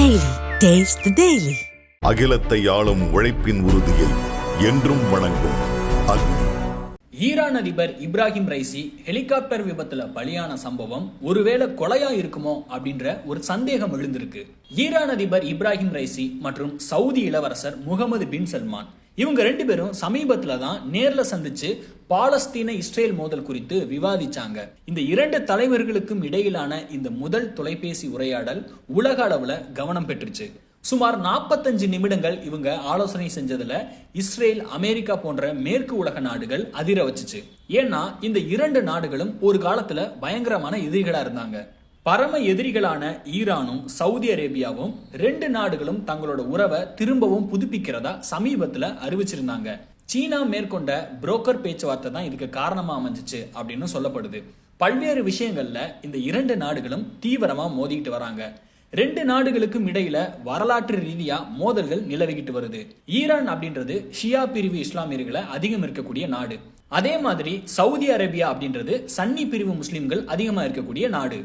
Daily. Taste the Daily. அகிலத்தை ஆளும் உழைப்பின் உறுதியை என்றும் வணங்கும் அக்னி ஈரான் அதிபர் இப்ராஹிம் ரைசி ஹெலிகாப்டர் விபத்துல பலியான சம்பவம் ஒருவேளை கொலையா இருக்குமோ அப்படின்ற ஒரு சந்தேகம் எழுந்திருக்கு ஈரான் அதிபர் இப்ராஹிம் ரைசி மற்றும் சவுதி இளவரசர் முகமது பின் சல்மான் இவங்க ரெண்டு பேரும் சமீபத்துல தான் நேர்ல சந்திச்சு பாலஸ்தீன இஸ்ரேல் மோதல் குறித்து விவாதிச்சாங்க. இந்த இரண்டு தலைவர்களுக்கும் இடையிலான இந்த முதல் தொலைபேசி உரையாடல் உலக அளவுல கவனம் பெற்றுச்சு. சுமார் 45 நிமிடங்கள் இவங்க ஆலோசனை செஞ்சதுல இஸ்ரேல் அமெரிக்கா போன்ற மேற்கு உலக நாடுகள் அதிர வச்சுச்சு. ஏன்னா இந்த இரண்டு நாடுகளும் ஒரு காலத்துல பயங்கரமான எதிரிகளா இருந்தாங்க. பரம எதிரிகளான ஈரானும் சவுதி அரேபியாவும் ரெண்டு நாடுகளும் தங்களோட உறவை திரும்பவும் புதுப்பிக்கிறதா சமீபத்துல அறிவிச்சிருந்தாங்க. சீனா மேற்கொண்ட புரோக்கர் பேச்சுவார்த்தை தான் இதுக்கு காரணமா அமைஞ்சிச்சு அப்படின்னு சொல்லப்படுது. பல்வேறு விஷயங்கள்ல இந்த இரண்டு நாடுகளும் தீவிரமா மோதிக்கிட்டு வராங்க. ரெண்டு நாடுகளுக்கும் இடையில வரலாற்று ரீதியா மோதல்கள் நிலவிக்கிட்டு வருது. ஈரான் அப்படின்றது ஷியா பிரிவு இஸ்லாமியர்களை அதிகம் இருக்கக்கூடிய நாடு. அதே மாதிரி சவுதி அரேபியா அப்படின்றது சன்னி பிரிவு முஸ்லிம்கள் அதிகமா இருக்கக்கூடிய நாடு.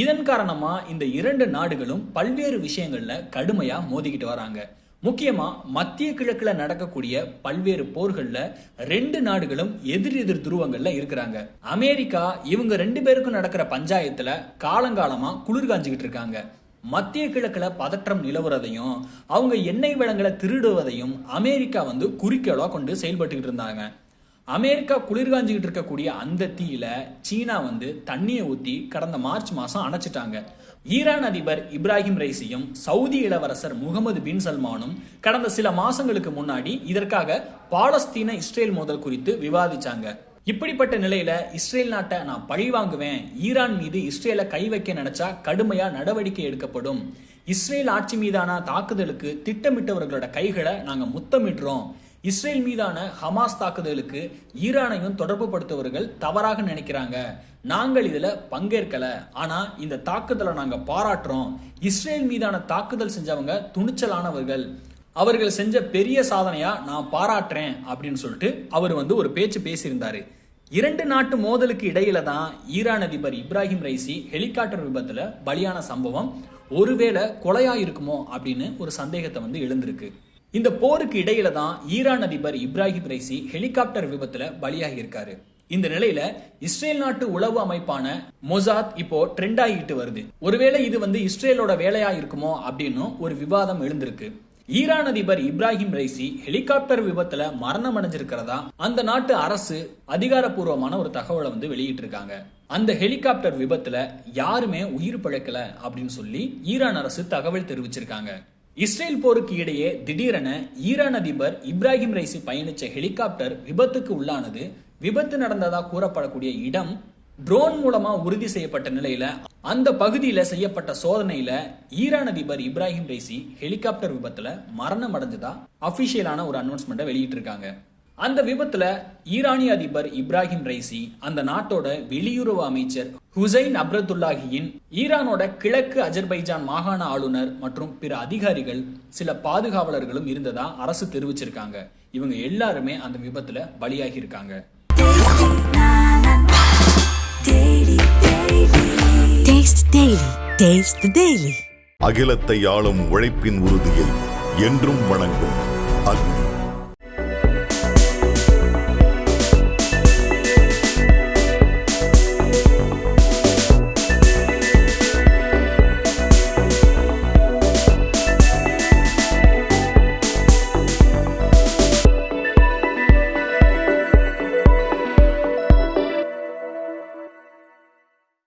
இதன் காரணமா இந்த இரண்டு நாடுகளும் பல்வேறு விஷயங்கள்ல கடுமையா மோதிக்கிட்டு வராங்க. முக்கியமா மத்திய கிழக்குல நடக்கக்கூடிய பல்வேறு போர்கள்ல ரெண்டு நாடுகளும் எதிர் எதிர் துருவங்கள்ல இருக்கிறாங்க. அமெரிக்கா இவங்க ரெண்டு பேருக்கும் நடக்கிற பஞ்சாயத்துல காலங்காலமா குளிர் காஞ்சுக்கிட்டு இருக்காங்க. மத்திய கிழக்குல பதற்றம் நிலவுறதையும் அவங்க எண்ணெய் வளங்களை திருடுவதையும் அமெரிக்கா வந்து குறிக்கோளா கொண்டு செயல்பட்டுக்கிட்டு இருந்தாங்க. அமெரிக்கா குளிர்காஞ்சிக்கிட்டு இருக்கக்கூடிய அந்த தீயில சீனா வந்து தண்ணியை ஊத்தி கடந்த மார்ச் மாசம் அணைச்சிட்டாங்க. ஈரான் அதிபர் இப்ராஹிம் ரைசியும் சவுதி இளவரசர் முகமது பின் சல்மானும் கடந்த சில மாசங்களுக்கு முன்னாடி இதற்காக பாலஸ்தீன இஸ்ரேல் மோதல் குறித்து விவாதிச்சாங்க. இப்படிப்பட்ட நிலையில இஸ்ரேல் நாட்டை நான் பழி வாங்குவேன். ஈரான் மீது இஸ்ரேலை கை வைக்க நினைச்சா கடுமையா நடவடிக்கை எடுக்கப்படும். இஸ்ரேல் ஆட்சி மீதான தாக்குதலுக்கு திட்டமிட்டவர்களோட கைகளை நாங்க முத்தமிடுறோம். இஸ்ரேல் மீதான ஹமாஸ் தாக்குதலுக்கு ஈரானையும் தொடர்பு படுத்தவர்கள் தவறாக நினைக்கிறாங்க. நாங்கள் இதில் பங்கேற்கல. ஆனா இந்த தாக்குதலை நாங்கள் பாராட்டுறோம். இஸ்ரேல் மீதான தாக்குதல் செஞ்சவங்க துணிச்சலானவர்கள். அவர்கள் செஞ்ச பெரிய சாதனையா நான் பாராட்டுறேன் அப்படின்னு சொல்லிட்டு அவர் வந்து ஒரு பேச்சு பேசியிருந்தாரு. இரண்டு நாட்டு மோதலுக்கு இடையில தான் ஈரான் அதிபர் இப்ராஹிம் ரைசி ஹெலிகாப்டர் விபத்துல பலியான சம்பவம். ஒருவேளை கொலையா இருக்குமோ அப்படின்னு ஒரு சந்தேகத்தை வந்து எழுந்திருக்கு. இந்த போருக்கு இடையில தான் ஈரான் அதிபர் இப்ராஹிம் ரைசி ஹெலிகாப்டர் விபத்துல பலியாகி இருக்காரு இந்த நிலையில இஸ்ரேல் நாட்டு உளவு அமைப்பான மொசாத் இப்போ ட்ரெண்ட் ஆகிட்டு வருது. ஒருவேளை இது வந்து இஸ்ரேலோட வேலையா இருக்குமோ அப்படின்னு ஒரு விவாதம் எழுந்திருக்கு. ஈரான் அதிபர் இப்ராஹிம் ரைசி ஹெலிகாப்டர் விபத்துல மரணம் அடைஞ்சிருக்கிறதா அந்த நாட்டு அரசு அதிகாரப்பூர்வமான ஒரு தகவலை வந்து வெளியிட்டிருக்காங்க. அந்த ஹெலிகாப்டர் விபத்துல யாருமே உயிர் பிழைக்கல அப்படின்னு சொல்லி ஈரான் அரசு தகவல் தெரிவிச்சிருக்காங்க. இஸ்ரேல் போருக்கு இடையே திடீரென ஈரான் அதிபர் இப்ராஹிம் ரைசி பயணிச்ச ஹெலிகாப்டர் விபத்துக்கு உள்ளானது. விபத்து நடந்ததா கூறப்படக்கூடிய இடம் ட்ரோன் மூலமா உறுதி செய்யப்பட்ட நிலையில அந்த பகுதியில செய்யப்பட்ட சோதனையில ஈரான் அதிபர் இப்ராஹிம் ரைசி ஹெலிகாப்டர் விபத்துல மரணம் அடைஞ்சதா அபிஷியலான ஒரு அனௌன்ஸ்மெண்ட்டை வெளியிட்டிருக்காங்க. அந்த விபத்துல ஈரானிய அதிபர் இப்ராஹிம் ரைசி அந்த நாட்டோட வெளியுறவு அமைச்சர் ஹுசைன் அப்ரதுல்லாஹியின் ஈரானோட கிழக்கு அஜர்பைஜான் மாகாண ஆளுநர் மற்றும் பிற அதிகாரிகள் சில பாதுகாவலர்களும் இருந்ததா அரசு தெரிவிச்சிருக்காங்க. இவங்க எல்லாருமே அந்த விபத்துல பலியாகி இருக்காங்க. அகிலத்தை ஆளும் உழைப்பின் உறுதியை என்றும் வணங்கும் அக்னி.